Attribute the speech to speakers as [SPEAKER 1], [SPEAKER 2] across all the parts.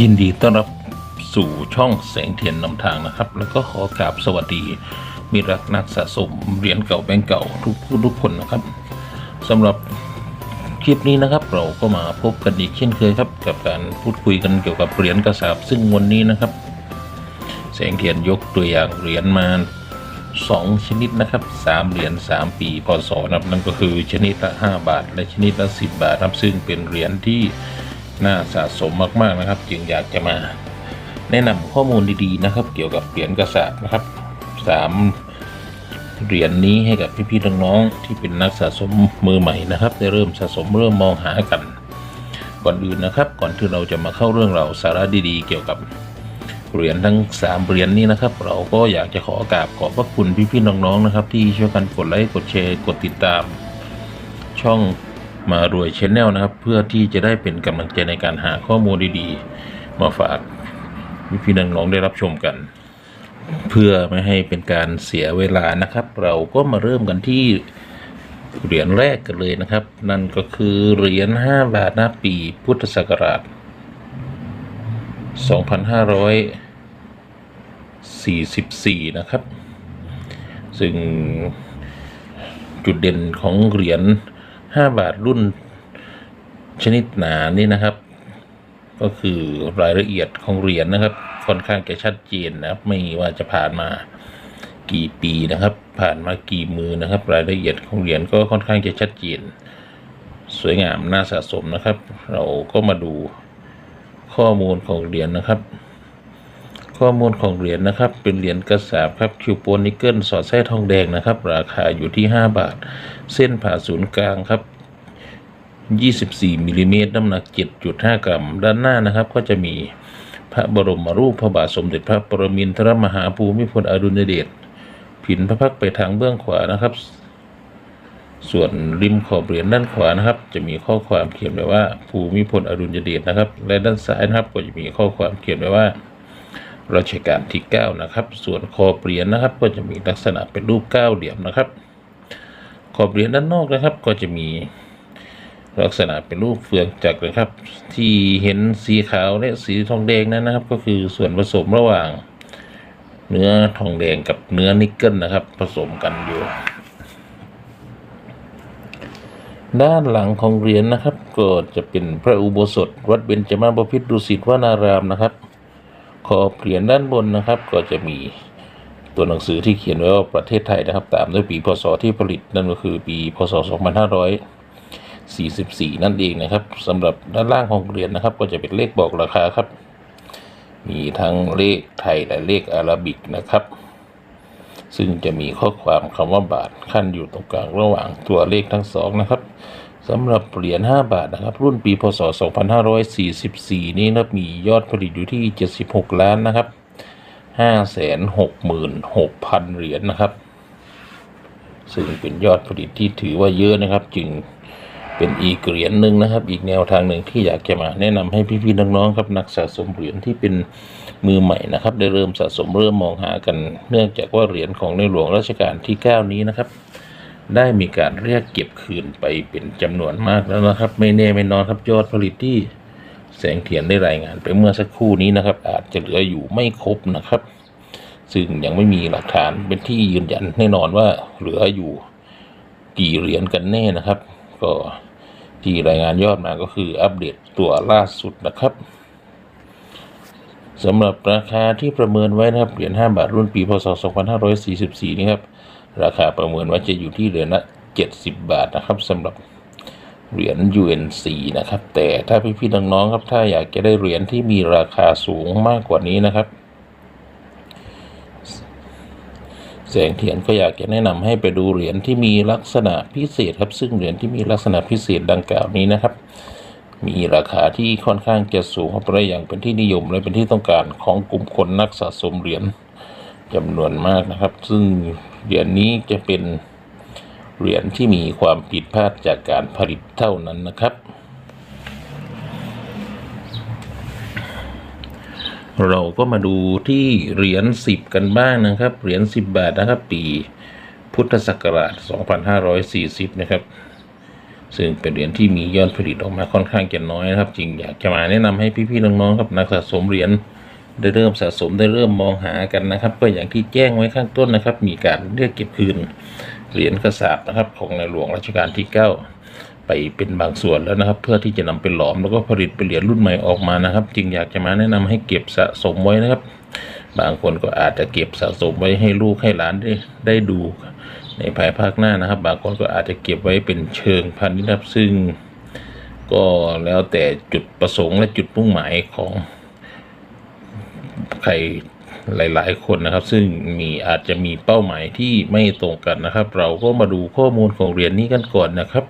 [SPEAKER 1] ยินดีต้อนรับสู่ช่องแสงเทียนนำทางนะครับ แล้วก็ขอกราบสวัสดีมิรักนักสะสมเหรียญเก่าแบงก์เก่าทุกผู้ทุกคนนะครับสำหรับคลิปนี้นะครับ เราก็มาพบกันอีกเช่นเคยครับ กับการพูดคุยกันเกี่ยวกับเหรียญกระสาบซึ่งวันนี้นะครับ แสงเทียนยกตัวอย่างเหรียญมาสองชนิดนะครับสามเหรียญสามปีพศนะครับนั่นก็คือชนิดละห้าบาท และชนิดละสิบบาทครับซึ่งเป็นเหรียญที่ น่าสะสมมากๆนะครับ จึงอยากจะมาแนะนำข้อมูลดีๆนะครับ เกี่ยวกับเหรียญกระสาบนะครับสามเหรียญนี้ให้กับพี่ๆน้องๆที่เป็นนักสะสมมือใหม่นะครับ ได้เริ่มสะสมเริ่มมองหากัน ก่อนอื่นนะครับ ก่อนที่เราจะมาเข้าเรื่องเราสาระดีๆ เกี่ยวกับเหรียญทั้งสามเหรียญนี้นะครับ เราก็อยากจะขอกราบขอบพระคุณพี่ๆน้องๆนะครับ ที่ช่วยกันกดไลค์กดแชร์กดติดตาม ช่อง มารวยชแนลนะครับ เพื่อที่จะได้เป็นกำลังใจในการหาข้อมูลดีๆ มาฝากพี่น้องๆได้รับชมกัน เพื่อไม่ให้เป็นการเสียเวลานะครับ เราก็มาเริ่มกันที่เหรียญแรกกันเลยนะครับ นั่นก็คือเหรียญ5บาทหน้าปีพุทธศักราช 2544 นะครับ ซึ่งจุดเด่นของเหรียญ 5บาทรุ่นชนิดหนานี่นะครับ ก็คือรายละเอียดของเหรียญนะครับ ค่อนข้างจะชัดเจนนะครับ ไม่ว่าจะผ่านมากี่ปีนะครับ ผ่านมากี่มือนะครับ รายละเอียดของเหรียญก็ค่อนข้างจะชัดเจน สวยงามน่าสะสมนะครับ เราก็มาดูข้อมูลของเหรียญนะครับ ข้อมูลของเหรียญนะครับ เป็นเหรียญกระสาบครับคิวโปนนิกเกิลสอดไส้ทองแดงนะครับ ราคาอยู่ที่ 5 บาท เส้นผ่าศูนย์กลางครับ 24มิลลิเมตรน้ำหนัก 7.5 กรัม ด้านหน้านะครับก็จะมีพระบรมรูปพระบาทสมเด็จพระปรมินทรมหาภูมิพลอดุลยเดชผินพระพักตร์ไปทางเบื้องขวานะครับ ส่วนริมขอบเหรียญด้านขวานะครับ จะมีข้อความเขียนไว้ว่าภูมิพลอดุลยเดชนะครับ และด้านซ้ายนะครับก็จะมีข้อความเขียนไว้ว่า รัชกาลที่ 9 นะครับ ส่วนขอบเหรียญนะครับ ก็จะมีลักษณะเป็นรูปเก้าเหลี่ยมนะครับ ขอบเหรียญด้านนอกนะครับ ก็จะมีลักษณะเป็นรูปเฟืองจักรนะครับ ที่เห็นสีขาวและสีทองแดงนั้นนะครับ ก็คือส่วนผสมระหว่าง เนื้อทองแดงกับเนื้อนิกเกิลนะครับ ผสมกันอยู่ ด้านหลังของเหรียญนะครับ ก็จะเป็นพระอุโบสถ วัดเบญจมาบพิตรดุสิตวนารามนะครับ ขอบเหรียญด้านบนนะครับ ก็จะมีตัวหนังสือที่เขียนไว้ว่าประเทศไทยนะครับ ตามด้วยปีพศที่ผลิตนั่นก็คือปีพศ 2544 นั่นเองนะครับสำหรับด้านล่างของเหรียญนะครับ ก็จะเป็นเลขบอกราคาครับ มีทั้งเลขไทยและเลขอาราบิกนะครับ ซึ่งจะมีข้อความคำว่าบาทขั้นอยู่ตรงกลางระหว่างตัวเลขทั้งสองนะครับ สำหรับเหรียญ5บาทนะครับ รุ่นปีพศ 2544 นี้นะครับมียอดผลิตอยู่ที่ 76 ล้านนะครับ 566,000 เหรียญนะครับ ซึ่งเป็นยอดผลิตที่ถือว่าเยอะนะครับ จึงเป็นอีกเหรียญหนึ่งนะครับ อีกแนวทางหนึ่งที่อยากจะมาแนะนำให้พี่ๆน้องๆครับนักสะสมเหรียญที่เป็นมือใหม่นะครับ ได้เริ่มสะสมเริ่มมองหากัน เนื่องจากว่าเหรียญของในหลวงรัชกาลที่ 9 นี้นะครับ ได้มีการเรียกเก็บคืนไปเป็นจำนวนมากแล้วนะครับ ไม่แน่ไม่นอนครับยอดผลิตที่แสงเทียนได้รายงานไปเมื่อสักครู่นี้นะครับ อาจจะเหลืออยู่ไม่ครบนะครับ ซึ่งยังไม่มีหลักฐานเป็นที่ยืนยันแน่นอนว่าเหลืออยู่กี่เหรียญกันแน่นะครับ ก็ที่รายงานยอดมาก็คืออัปเดตตัวล่าสุดนะครับสำหรับราคาที่ประเมินไว้นะครับเหรียญ5บาทรุ่นปีพศ2544 นี่ครับ ราคาประเมินว่าจะอยู่ที่เหรียญละ70 บาทนะครับสำหรับเหรียญ UNC นะครับ แต่ถ้าพี่ๆน้องๆครับถ้าอยากจะได้เหรียญที่มีราคาสูงมากกว่านี้นะครับ แสงเทียนก็อยากจะแนะนำให้ไปดูเหรียญที่มีลักษณะพิเศษครับ ซึ่งเหรียญที่มีลักษณะพิเศษดังกล่าวนี้นะครับ มีราคาที่ค่อนข้างจะสูงครับและอย่างเป็นที่นิยมและเป็นที่ต้องการของกลุ่มคนนักสะสมเหรียญ จำนวนมากนะครับ ซึ่งเหรียญนี้จะเป็นเหรียญที่มีความผิดพลาดจากการผลิตเท่านั้นนะครับ เราก็มาดูที่เหรียญสิบกันบ้างนะครับ เหรียญสิบบาทนะครับ ปีพุทธศักราช 2540 นะครับ ซึ่งเป็นเหรียญที่มียอดผลิตออกมาค่อนข้างจะน้อยนะครับจึงอยากจะมาแนะนำให้พี่ๆน้องๆครับนักสะสมเหรียญ ได้เริ่มสะสมได้เริ่มมองหากันนะครับ ก็อย่างที่แจ้งไว้ข้างต้นนะครับ มีการเรียกเก็บคืนเหรียญกระสาบนะครับ ของในหลวงรัชกาลที่ 9 ไปเป็นบางส่วนแล้วนะครับ เพื่อที่จะนำไปหลอมแล้วก็ผลิตเป็นเหรียญรุ่นใหม่ออกมานะครับ จึงอยากจะมาแนะนำให้เก็บสะสมไว้นะครับ บางคนก็อาจจะเก็บสะสมไว้ให้ลูกให้หลานได้ได้ดู ในภายภาคหน้านะครับ บางคนก็อาจจะเก็บไว้เป็นเชิงพันธุ์นะครับซึ่ง ก็แล้วแต่จุดประสงค์และจุดมุ่งหมายของ ใครหลาย ๆ คนนะครับ ซึ่งมีอาจจะมีเป้าหมายที่ไม่ตรงกันนะครับ เราก็มาดูข้อมูลของเหรียญนี้กันก่อนนะครับ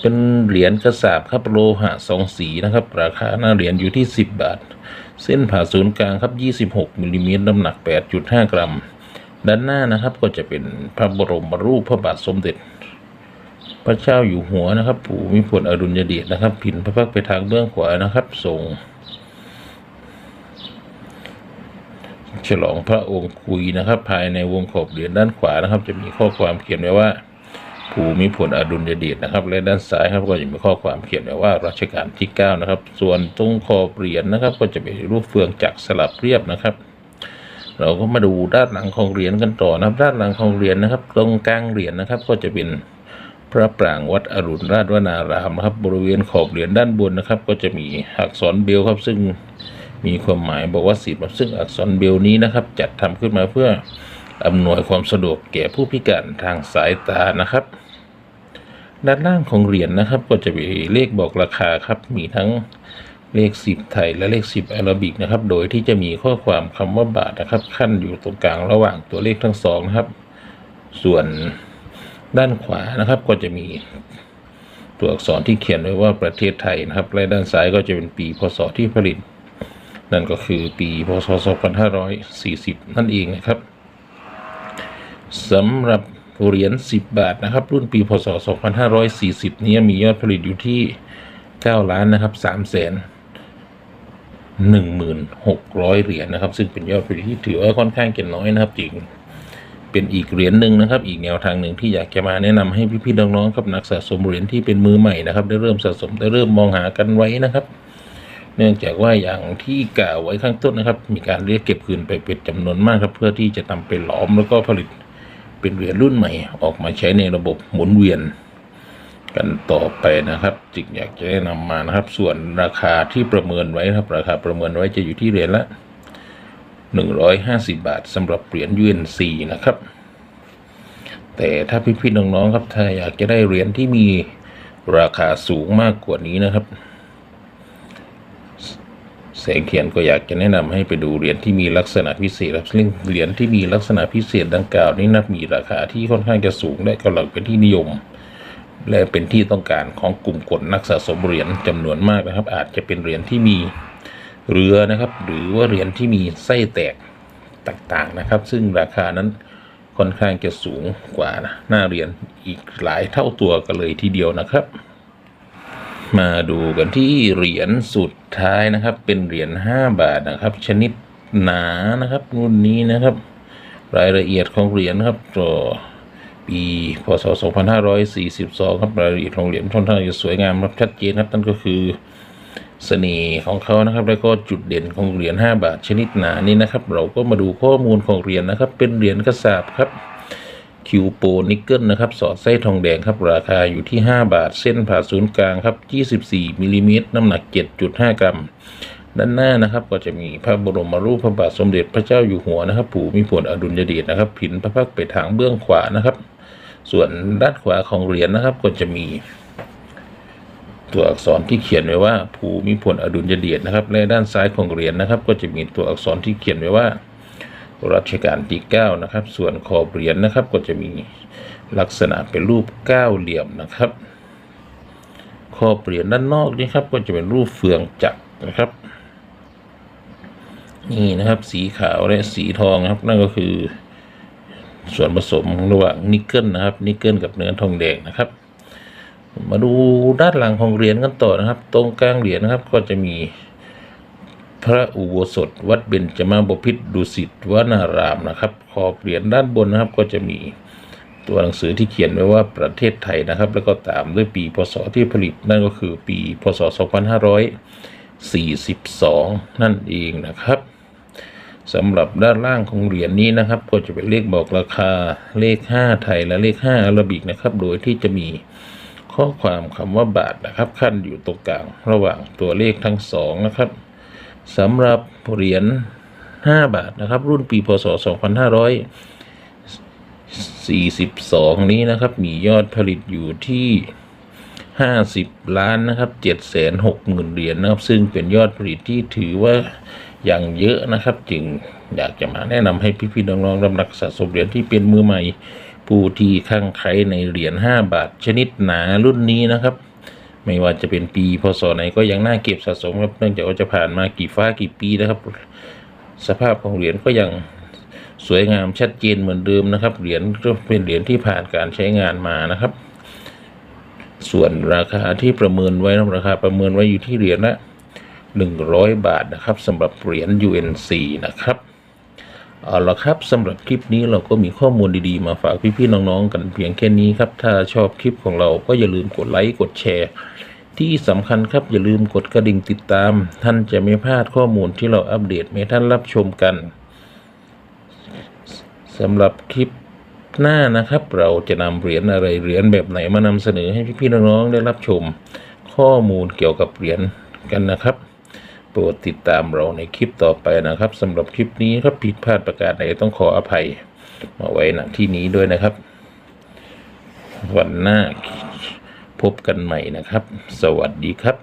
[SPEAKER 1] เป็นเหรียญกระสาบครับโลหะสองสีนะครับ ราคาหน้าเหรียญอยู่ที่ 10 บาท เส้นผ่าศูนย์กลางครับ 26มิลลิเมตรน้ำหนัก 8.5 กรัม ด้านหน้านะครับก็จะเป็นพระบรมรูปพระบาทสมเด็จ พระเจ้าอยู่หัวนะครับปู่มิพลอดุลยเดชนะครับ ผินพระพักตร์ไปทางเบื้องขวานะครับทรง ฉลองพระองค์คุยนะครับ ภายในวงขอบเหรียญด้านขวานะครับ จะมีข้อความเขียนไว้ว่า ภูมิพลอดุลยเดชนะครับ และด้านซ้ายครับก็จะมีข้อความเขียนไว้ว่ารัชกาลที่9นะครับ ส่วนตรงขอบเหรียญนะครับ ก็จะเป็นรูปเฟืองจักรสลับเรียบนะครับเราก็มาดูด้านหลังของเหรียญกันต่อนะครับ ด้านหลังของเหรียญนะครับ ตรงกลางเหรียญนะครับ ก็จะเป็นพระปรางวัดอรุณราชวนารามนะครับ บริเวณขอบเหรียญด้านบนนะครับ ก็จะมีอักษรเบลครับซึ่ง มีความหมายบอกว่าสิบซึ่งอักษรเบลนี้นะครับ จัดทำขึ้นมาเพื่ออำนวยความสะดวกแก่ผู้พิการทางสายตานะครับ ด้านล่างของเหรียญนะครับ ก็จะมีเลขบอกราคาครับ มีทั้งเลขสิบไทยและเลขสิบอาราบิกนะครับ โดยที่จะมีข้อความคำว่าบาทนะครับ ขั้นอยู่ตรงกลางระหว่างตัวเลขทั้งสองนะครับ ส่วนด้านขวานะครับก็จะมีตัวอักษรที่เขียนไว้ว่าประเทศไทยนะครับ และด้านซ้ายก็จะเป็นปีพศที่ผลิต นั่นก็คือปีพศ 2540 นั่นเองนะครับสำหรับเหรียญ10 บาทนะครับ รุ่นปีพศ 2540 นี้มียอดผลิตอยู่ที่ 9 ล้านนะครับ3แสน1,600 เหรียญนะครับ ซึ่งเป็นยอดผลิตที่ถือว่าค่อนข้างจะน้อยนะครับจริงเป็นอีกเหรียญหนึ่งนะครับ อีกแนวทางหนึ่งที่อยากจะมาแนะนำให้พี่ๆน้องๆครับนักสะสมเหรียญที่เป็นมือใหม่นะครับ ได้เริ่มสะสมได้เริ่มมองหากันไว้นะครับ เนื่องจากว่าอย่างที่กล่าวไว้ข้างต้นนะครับ มีการเรียกเก็บคืนไปเป็นจำนวนมากครับ เพื่อที่จะนำไปหลอมแล้วก็ผลิตเป็นเหรียญรุ่นใหม่ ออกมาใช้ในระบบหมุนเวียน กันต่อไปนะครับจึงอยากจะแนะนำมานะครับ ส่วนราคาที่ประเมินไว้ครับ ราคาประเมินไว้จะอยู่ที่เหรียญละ 150 บาทสำหรับเหรียญ UNC นะครับแต่ถ้าพี่ๆน้องๆครับถ้าอยากจะได้เหรียญที่มีราคาสูงมากกว่านี้นะครับ แสงเทียนก็อยากจะแนะนำให้ไปดูเหรียญที่มีลักษณะพิเศษครับซึ่งเหรียญที่มีลักษณะพิเศษดังกล่าวนี้นะมีราคาที่ค่อนข้างจะสูงและกำลังเป็นที่นิยม และเป็นที่ต้องการของกลุ่มคนนักสะสมเหรียญจำนวนมากนะครับ อาจจะเป็นเหรียญที่มีเรือนะครับ หรือว่าเหรียญที่มีไส้แตกต่างๆนะครับ ซึ่งราคานั้นค่อนข้างจะสูงกว่านะหน้าเหรียญอีกหลายเท่าตัวกันเลยทีเดียวนะครับ มาดูกันที่เหรียญสุดท้ายนะครับ เป็นเหรียญ5บาทนะครับ ชนิดหนานะครับรุ่นนี้นะครับ รายละเอียดของเหรียญครับตัวปีพศ 2542 ครับรายละเอียดของเหรียญค่อนข้างจะสวยงามครับชัดเจนครับนั่นก็คือเสน่ห์ของเขานะครับ แล้วก็จุดเด่นของเหรียญ5บาทชนิดหนานี้นะครับ เราก็มาดูข้อมูลของเหรียญนะครับ เป็นเหรียญกระสาบครับ คิวโปนิกเกิลนะครับ สอดไส้ทองแดงครับ ราคาอยู่ที่ 5 บาท เส้นผ่าศูนย์กลางครับ 24มิลลิเมตรน้ำหนัก 7.5 กรัม ด้านหน้านะครับ ก็จะมีพระบรมรูปพระบาทสมเด็จพระเจ้าอยู่หัวนะครับปู่มิพลอดุลยเดชนะครับ ผินพระพักตร์ไปทางเบื้องขวานะครับ ส่วนด้านขวาของเหรียญนะครับ ก็จะมี ตัวอักษรที่เขียนไว้ว่า ภูมิพลอดุลยเดชนะครับ และด้านซ้ายของเหรียญนะครับ ก็จะมีตัวอักษรที่เขียนไว้ว่า รัชกาลที่9นะครับ ส่วนขอบเหรียญนะครับ ก็จะมีลักษณะเป็นรูปก้าเหลี่ยมนะครับ ขอบเหรียญด้านนอกนี่ครับก็จะเป็นรูปเฟืองจักรนะครับ นี่นะครับสีขาวและสีทองนะครับ นั่นก็คือ ส่วนผสมระหว่างนิกเกิลนะครับ นิกเกิลกับเนื้อทองแดงนะครับ มาดูด้านหลังของเหรียญกันต่อนะครับ ตรงกลางเหรียญนะครับก็จะมี พระอุโบสถ วัดเบญจมาบพิตรดุสิตวนารามนะครับ ขอบเหรียญด้านบนนะครับก็จะมีตัวหนังสือที่เขียนไว้ว่าประเทศไทยนะครับ แล้วก็ตามด้วยปีพศที่ผลิตนั่นก็คือปีพศ 2542 นั่นเองนะครับสำหรับด้านล่างของเหรียญนี้นะครับ ก็จะเป็นเลขบอกราคาเลข 5 ไทยและเลข 5อาราบิกนะครับ โดยที่จะมีข้อความคำว่าบาทนะครับ ขั้นอยู่ตรงกลางระหว่างตัวเลขทั้งสองนะครับ สำหรับเหรียญ5บาทนะครับ รุ่นปีพศ 2542 นี้นะครับ มียอดผลิตอยู่ที่ 50 ล้านนะครับ 760,000 เหรียญนะครับ ซึ่งเป็นยอดผลิตที่ถือว่าอย่างเยอะนะครับ จึงอยากจะมาแนะนำให้พี่ๆน้องๆรำนักสะสมเหรียญที่เป็นมือใหม่ ผู้ที่ข้างใครในเหรียญ5บาทชนิดหนารุ่นนี้นะครับ ไม่ว่าจะเป็นปีพศไหนก็ยังน่าเก็บสะสมครับเนื่องจากว่าจะผ่านมากี่ฟ้ากี่ปีนะครับ สภาพของเหรียญก็ยังสวยงามชัดเจนเหมือนเดิมนะครับ เหรียญก็เป็นเหรียญที่ผ่านการใช้งานมานะครับ ส่วนราคาที่ประเมินไว้นะราคาประเมินไว้อยู่ที่เหรียญละ100 บาทนะครับสำหรับเหรียญ UNC นะครับ เอาละครับสำหรับคลิปนี้เราก็มีข้อมูลดีๆ มาฝากพี่ๆน้องๆ กันเพียงแค่นี้ครับ ถ้าชอบคลิปของเราก็อย่าลืมกดไลค์กดแชร์ ที่สำคัญครับอย่าลืมกดกระดิ่งติดตาม ท่านจะไม่พลาดข้อมูลที่เราอัปเดตให้ท่านรับชมกันสำหรับคลิปหน้านะครับ เราจะนำเหรียญอะไรเหรียญแบบไหนมานำเสนอให้พี่ๆน้องๆได้รับชม ข้อมูลเกี่ยวกับเหรียญกันนะครับ โปรดติดตามเราในคลิปต่อไปนะครับสำหรับคลิปนี้ถ้าผิดพลาดประการใดต้องขออภัย มาไว้ณที่นี้ด้วยนะครับ วันหน้าพบกันใหม่นะครับ สวัสดีครับ